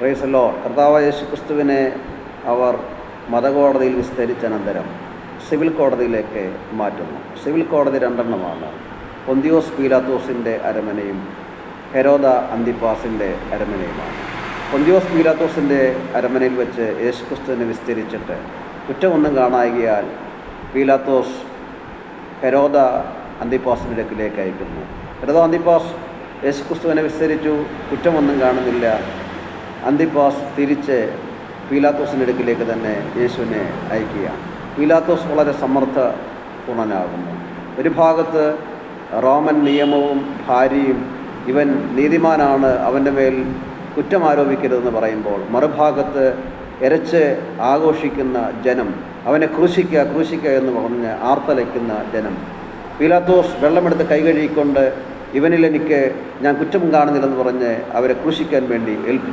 പ്രൈസല്ലോ കർത്താവ് യേശു ക്രിസ്തുവിനെ അവർ മതകോടതിയിൽ വിസ്തരിച്ച അനന്തരം സിവിൽ കോടതിയിലേക്ക് മാറ്റുന്നു. സിവിൽ കോടതി രണ്ടെണ്ണമാണ്. പൊന്തിയോസ് പീലാത്തോസിന്റെ അരമനയും ഹെരോദ അന്തിപ്പാസിന്റെ അരമനയുമാണ്. പൊന്തിയോസ് പീലാത്തോസിന്റെ അരമനയിൽ വെച്ച് യേശു ക്രിസ്തുവിനെ വിസ്തരിച്ചിട്ട് കുറ്റമൊന്നും കാണായികയാൽ പീലാത്തോസ് ഹെരോദ അന്തിപ്പാസിന്റെ അടുക്കിലേക്ക് അയക്കുന്നു. ഹെരോദ അന്തിപ്പാസ് യേശുക്രിസ്തുവിനെ വിസ്തരിച്ചു കുറ്റമൊന്നും കാണുന്നില്ല. അന്തിപ്പാസ് തിരിച്ച് പീലാത്തോസിന്റെ അടുക്കിലേക്ക് തന്നെ യേശുവിനെ അയക്കുകയാണ്. പീലാത്തോസ് വളരെ സമർത്ഥ പൂർണനാകുന്നു ഒരു ഭാഗത്ത് റോമൻ നിയമവും ഭാര്യയും ഇവൻ നീതിമാനാണ് അവന്റെ മേൽ കുറ്റം ആരോപിക്കരുതെന്ന് പറയുമ്പോൾ മറുഭാഗത്ത് എരച്ച് ആഘോഷിക്കുന്ന ജനം അവനെ ക്രൂശിക്കുക ക്രൂശിക്കുക എന്ന് പറഞ്ഞ് ആർത്തലയ്ക്കുന്ന ജനം. പീലാത്തോസ് വെള്ളമെടുത്ത് കൈകഴുകിക്കൊണ്ട് ഇവനിൽ എനിക്ക് ഞാൻ കുറ്റം കാണുന്നില്ലെന്ന് പറഞ്ഞ് അവരെ ക്രൂശിക്കാൻ വേണ്ടി ഏൽപ്പിച്ചു.